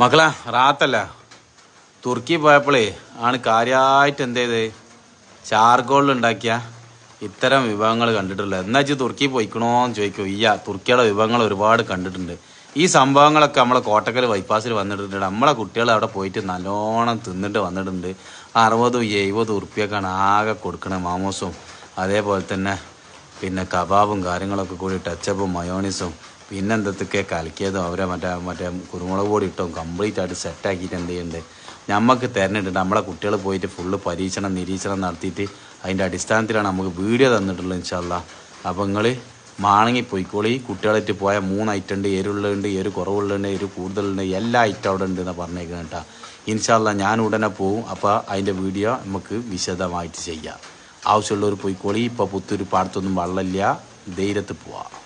മക്കളെ റാത്തല്ല. തുർക്കി പോയപ്പോഴേ ആണ് കാര്യമായിട്ട് എന്ത് ചെയ്ത്? ഉണ്ടാക്കിയ ഇത്തരം വിഭവങ്ങൾ കണ്ടിട്ടുള്ളത്. എന്നാ വെച്ചാൽ തുർക്കി പോയിക്കണോന്ന് ചോദിക്കും. ഇയ്യ തുർക്കിയുടെ വിഭവങ്ങൾ ഒരുപാട് കണ്ടിട്ടുണ്ട്. ഈ സംഭവങ്ങളൊക്കെ നമ്മളെ കോട്ടക്കൽ ബൈപ്പാസിൽ വന്നിട്ടുണ്ട്. നമ്മളെ കുട്ടികൾ അവിടെ പോയിട്ട് നല്ലോണം തിന്നിട്ട് വന്നിട്ടുണ്ട്. അറുപതും എഴുപതും ഉറുപ്പ്യൊക്കെയാണ് ആകെ കൊടുക്കണത്. മാമോസും അതേപോലെ തന്നെ പിന്നെ കബാബും കാര്യങ്ങളൊക്കെ കൂടി ടച്ചപ്പും മയോണീസും പിന്നെ എന്തൊക്കെ കലക്കിയതും അവരെ മറ്റേ മറ്റേ കുരുമുളക് പൊടി ഇട്ടും കംപ്ലീറ്റ് ആയിട്ട് സെറ്റാക്കിയിട്ട് എന്ത് ചെയ്യുന്നുണ്ട് നമുക്ക് തരുന്നുണ്ട് നമ്മളെ കുട്ടികൾ പോയിട്ട് ഫുള്ള് പരീക്ഷണം നിരീക്ഷണം നടത്തിയിട്ട് അതിന്റെ അടിസ്ഥാനത്തിലാണ് നമുക്ക് വീഡിയോ തന്നിട്ടുള്ളത് ഇൻഷാല്ല അപ്പോൾ നിങ്ങൾ മാണങ്ങി പോയിക്കോളി. കുട്ടികളായിട്ട് പോയ മൂന്ന് ഐറ്റം ഉണ്ട് എരുള്ളുണ്ട് എരു കുറവുള്ളുണ്ട് എരു കൂടുതലുണ്ട് എല്ലാ ഐറ്റം അവിടെ ഉണ്ട് എന്ന് പറഞ്ഞേക്കുന്നത് കേട്ടോ ഇൻഷാല്ല ഞാൻ ഉടനെ പോവും. അപ്പോൾ അതിന്റെ വീഡിയോ നമുക്ക് വിശദമായിട്ട് ചെയ്യാം. ആവശ്യമുള്ളവർ പോയിക്കോളി ഇപ്പോൾ പുത്തൂർ പാടത്തൊന്നും വെള്ളമില്ല. ധൈര്യത്ത് പോവാം.